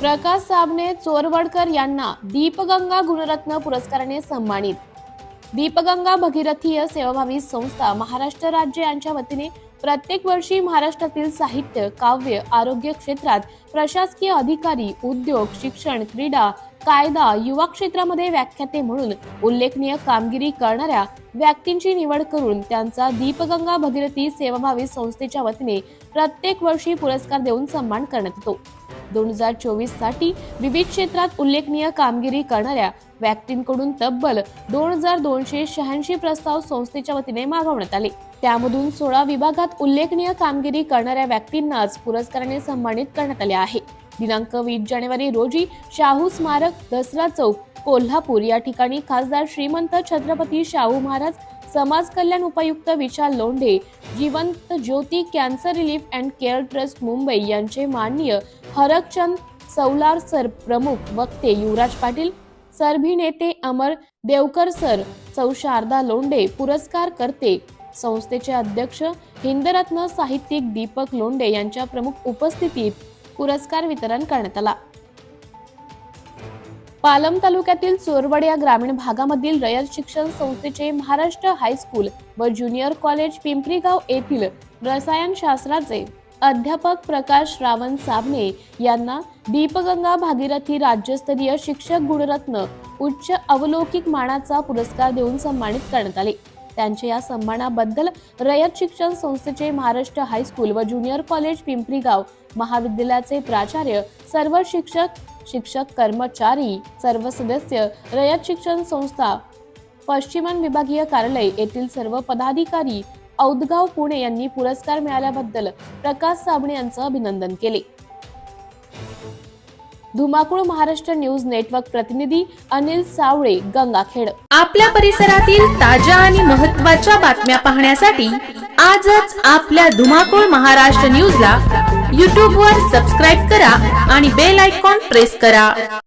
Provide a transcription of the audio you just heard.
प्रकाश साबणे चोरवडकर यांना दीपगंगा गुणरत्न पुरस्काराने सन्मानित. दीपगंगा भगीरथीय सेवाभावी संस्था महाराष्ट्र राज्य यांच्या वतीने प्रत्येक वर्षी महाराष्ट्रातील साहित्य काव्य आरोग्य क्षेत्रात प्रशासकीय अधिकारी उद्योग शिक्षण क्रीडा कायदा युवा क्षेत्रामध्ये व्याख्याते म्हणून उल्लेखनीय कामगिरी करणाऱ्या व्यक्तींची निवड करून त्यांचा दीपगंगा भगीरथी सेवाभावी संस्थेच्या वतीने प्रत्येक वर्षी पुरस्कार देऊन सन्मान करण्यात येतो. दोन हजार चोवीससाठी विविध क्षेत्रात उल्लेखनीय कामगिरी करणाऱ्या व्यक्तींकडून तब्बल दोन हजार दोनशे शहाऐंशी प्रस्ताव संस्थेच्या वतीने मागवण्यात आले. त्यामधून सोळा विभागात उल्लेखनीय कामगिरी करणाऱ्या व्यक्तींनाच पुरस्काराने सन्मानित करण्यात आले आहे. दिनांक वीस जानेवारी रोजी शाहू स्मारक दसरा चौक कोल्हापूर या ठिकाणी खासदार श्रीमंत छत्रपती शाहू महाराज समाज कल्याण उपायुक्त Vishal Londhe Jivant Jyoti cancer relief and care trust Mumbai यांचे माननीय हरकचंद सौलार सर प्रमुख वक्ते युवराज पाटील सरभी नेते अमर देवकर सर सौ शारदा लोंडे पुरस्कार करते. संस्थेचे अध्यक्ष हिंदरत्न साहित्यिक दीपक लोंडे यांच्या प्रमुख उपस्थितीत पुरस्कार वितरण करण्यात आला. पालम तालुक्यातील चोरवड या ग्रामीण भागामधील रयत शिक्षण संस्थेचे महाराष्ट्र हायस्कूल व ज्युनियर कॉलेज पिंपरीगाव येथील रसायनशास्त्राचे अध्यापक प्रकाश रावण साबणे यांना दीपगंगा भागीरथी राज्यस्तरीय शिक्षक गुणरत्न उच्च अवलौकिक मानाचा पुरस्कार देऊन सन्मानित करण्यात आले. त्यांच्या या सन्मानाबद्दल रयत शिक्षण संस्थेचे महाराष्ट्र हायस्कूल व ज्युनियर कॉलेज पिंपरीगाव महाविद्यालयाचे प्राचार्य सर्व शिक्षक शिक्षक कर्मचारी सर्व सदस्य रयत शिक्षण संस्था पश्चिमन विभागीय कार्यालय येथील सर्व पदाधिकारी औदगाव पुणे यांनी पुरस्कार मिळाल्याबद्दल प्रकाश साबणे यांचं अभिनंदन केले. धुमाकूळ महाराष्ट्र न्यूज नेटवर्क प्रतिनिधी अनिल सावळे गंगाखेड. आपल्या परिसरातील ताज्या आणि महत्त्वाच्या बातम्या पाहण्यासाठी आजच आपल्या धुमाकूळ महाराष्ट्र न्यूजला यूट्यूबवर सबस्क्राईब करा आणि बेल आयकॉन प्रेस करा.